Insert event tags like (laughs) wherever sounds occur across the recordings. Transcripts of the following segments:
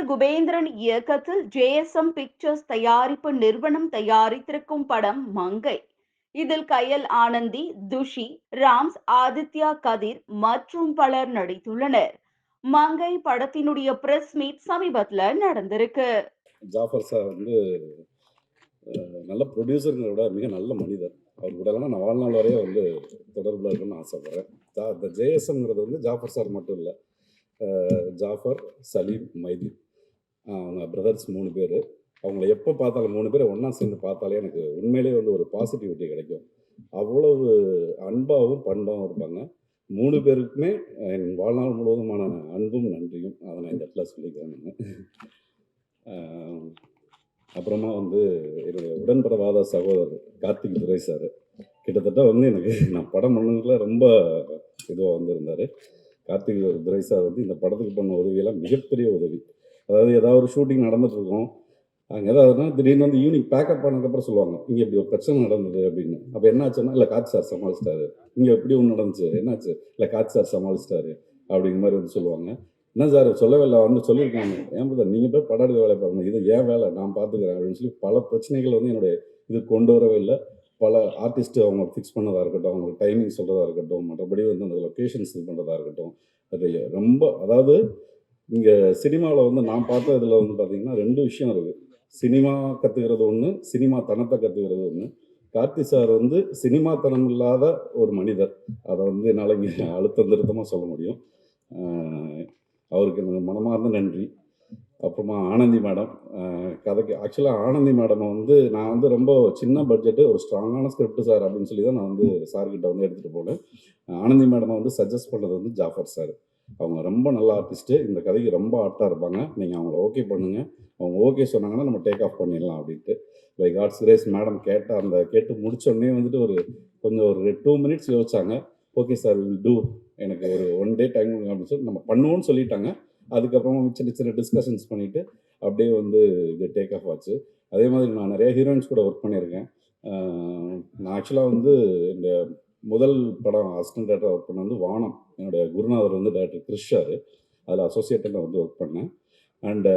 நடிகர் குபேந்திரன் இயக்கத்தில் JSM pictures தயாரிப்பு நிறுவனம் தயாரித்திருக்கும் படம் மங்கை. இதில் கயல் ஆனந்தி துஷி ராம்ஸ் ஆதித்யா கதிர் மற்றும் பலர் நடித்துள்ளனர். மங்கை படத்தினுடைய பிரஸ் மீட் சமீபத்துல நடந்திருக்கு. ஜாஃபர் சார் வந்து நல்ல ப்ரொடியூசருங்களை விட மிக நல்ல மனிதர். அவர் கூட நான் வாழ்நாள் வரையே வந்து தொடர்பில் இருக்கணும்னு ஆசைப்பட்றேன். ஜா இந்த ஜேஎஸ்எம்ங்கிறது வந்து ஜாஃபர் சார் மட்டும் இல்லை. ஜாஃபர் சலீம் மைதீன். அவங்க பிரதர்ஸ் மூணு பேர். அவங்கள எப்போ பார்த்தாலும் மூணு பேரை ஒன்றா சேர்ந்து பார்த்தாலே எனக்கு உண்மையிலேயே வந்து ஒரு பாசிட்டிவிட்டி கிடைக்கும். அவ்வளவு அன்பாகவும் பண்பாகவும் இருப்பாங்க. மூணு பேருக்குமே என் வாழ்நாள் முழுவதுமான அன்பும் நன்றியும் அதை நான் இந்த இடத்துல சொல்லிக்கிறேன் நான். அப்புறமா வந்து என்னுடைய உடன்படவாத சகோதரர் கார்த்திக் துரை சார். கிட்டத்தட்ட வந்து எனக்கு நான் படம் பண்ணதுல ரொம்ப இதுவாக வந்திருந்தார். கார்த்திக் துரை சார் வந்து இந்த படத்துக்கு பண்ண உதவியெல்லாம் மிகப்பெரிய உதவி. அதாவது ஏதாவது ஒரு ஷூட்டிங் நடந்துட்டுருக்கோம். அங்கே ஏதாவது திடீர்னு வந்து ஈவினிங் பேக்கப் பண்ணதுக்கப்புறம் சொல்லுவாங்க இங்கே இப்படி ஒரு பிரச்சனை நடந்தது அப்படின்னு. அப்போ என்னாச்சுன்னா இல்லை காத்து சார் சமாளிச்சிட்டாரு. இங்கே எப்படி ஒன்று நடந்துச்சு. என்னாச்சு? இல்லை காத்து சார் சமாளிச்சிட்டாரு அப்படிங்கிற மாதிரி வந்து சொல்லுவாங்க. என்ன சார் சொல்லவே இல்லை. வந்து சொல்லியிருக்காங்க. ஏன் பிரதர் நீங்கள் போய் படம் எடுக்க வேலை பாருங்க இது ஏன் வேலை. நான் பார்த்துக்கிறேன் அப்படின்னு சொல்லி பல பிரச்சனைகள் வந்து என்னுடைய இது கொண்டு வரவே இல்லை. பல ஆர்டிஸ்ட்டு அவங்க ஃபிக்ஸ் பண்ணதாக இருக்கட்டும் அவங்களுக்கு டைமிங் சொல்கிறதா இருக்கட்டும் மற்றபடி வந்து அந்த லொக்கேஷன்ஸ் இது பண்ணுறதா இருக்கட்டும் அது ரொம்ப அதாவது இங்கே சினிமாவில் வந்து நான் பார்த்த இதில் வந்து பார்த்தீங்கன்னா ரெண்டு விஷயம் இருக்குது சினிமா கற்றுக்கிறது ஒன்று சினிமா தனத்தை கற்றுக்கிறது ஒன்று கார்த்தி சார் வந்து சினிமா தனம் இல்லாத ஒரு மனிதர். அதை வந்து என்னால் இங்கே (laughs) அழுத்தம் திருத்தமாக சொல்ல முடியும். அவருக்கு எனக்கு மனமார்ந்த நன்றி. அப்புறமா ஆனந்தி மேடம். கதைக்கு ஆக்சுவலாக ஆனந்தி மேடம் வந்து நான் வந்து ரொம்ப சின்ன பட்ஜெட்டு ஒரு ஸ்ட்ராங்கான ஸ்கிரிப்ட் சார் அப்படின்னு சொல்லி தான் நான் வந்து சார்கிட்ட வந்து எடுத்துகிட்டு போனேன். ஆனந்தி மேடமை வந்து சஜஸ்ட் பண்ணது வந்து ஜாஃபர் சார். அவங்க ரொம்ப நல்ல ஆர்டிஸ்ட்டு இந்த கதைக்கு ரொம்ப ஆர்ட்டாக இருப்பாங்க. நீங்கள் அவங்கள ஓகே பண்ணுங்கள் அவங்க ஓகே சொன்னாங்கன்னா நம்ம டேக் ஆஃப் பண்ணிடலாம் அப்படின்ட்டு. பை காட்ஸ் கிரேஸ் மேடம் கேட்ட அந்த கேட்டு முடிச்சோடனே வந்துட்டு ஒரு கொஞ்சம் ஒரு டூ மினிட்ஸ் யோசிச்சாங்க. ஓகே சார் வில் டூ எனக்கு ஒரு ஒன் டே டைம் அப்படின்னு சொல்லி நம்ம பண்ணுவோம்னு சொல்லிட்டாங்க. அதுக்கப்புறமா சின்ன சின்ன டிஸ்கஷன்ஸ் பண்ணிவிட்டு அப்படியே வந்து இது டேக் ஆஃப் ஆச்சு. அதே மாதிரி நான் நிறைய ஹீரோயின்ஸ் கூட ஒர்க் பண்ணியிருக்கேன். நான் ஆக்சுவலாக வந்து இந்த முதல் படம் அசிஸ்டன்ட் டேரக்டர் ஒர்க் பண்ண வந்து வானம். என்னுடைய குருநாதர் வந்து டேரக்டர் கிருஷ்ஷார் அதில் அசோசியேட்டடாக வந்து ஒர்க் பண்ணேன். அண்டு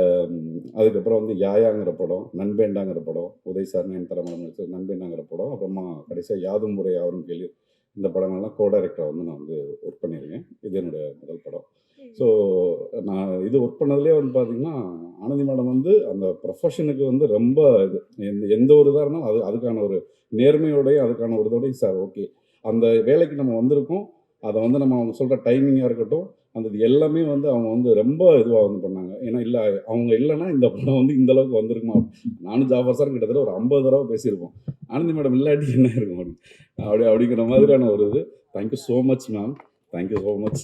அதுக்கப்புறம் வந்து யாயாங்கிற படம் நண்பேண்டாங்கிற படம் உதய் சார் நயன்தாரா மேடம் நடிச்ச நண்பேண்டாங்கிற படம் அப்புறமா கடைசியாக யாதும் முறை யாரும் கேள்வி இந்த படங்கள்லாம் கோ டைரக்டராக வந்து நான் வந்து ஒர்க் பண்ணியிருக்கேன். இது என்னுடைய முதல் படம். ஸோ நான் இது ஒர்க் பண்ணதுலேயே வந்து பார்த்தீங்கன்னா ஆனந்தி மேடம் வந்து அந்த ப்ரொஃபஷனுக்கு வந்து ரொம்ப இது எந்த எந்த ஒரு இதாக இருந்தாலும் அது அதுக்கான ஒரு நேர்மையோடையும் அதுக்கான ஒரு இதோடையும் சார் ஓகே அந்த வேலைக்கு நம்ம வந்திருக்கோம். அதை வந்து நம்ம அவங்க சொல்கிற டைமிங்காக இருக்கட்டும் அந்த இது எல்லாமே வந்து அவங்க வந்து ரொம்ப இதுவாக வந்து பண்ணாங்க. ஏன்னா இல்லை அவங்க இல்லைன்னா இந்த படம் வந்து இந்த அளவுக்கு வந்திருக்குமா? நானும் ஜாஃபர் சார் கிட்டத்தட்ட ஒரு ஐம்பது தடவை பேசியிருப்போம். ஆனந்தி மேடம் இல்லாட்டி என்ன இருக்கும்? அப்படி அப்படி அப்படிங்கிற மாதிரியான ஒரு இது. Thank you so much ma'am thank you so much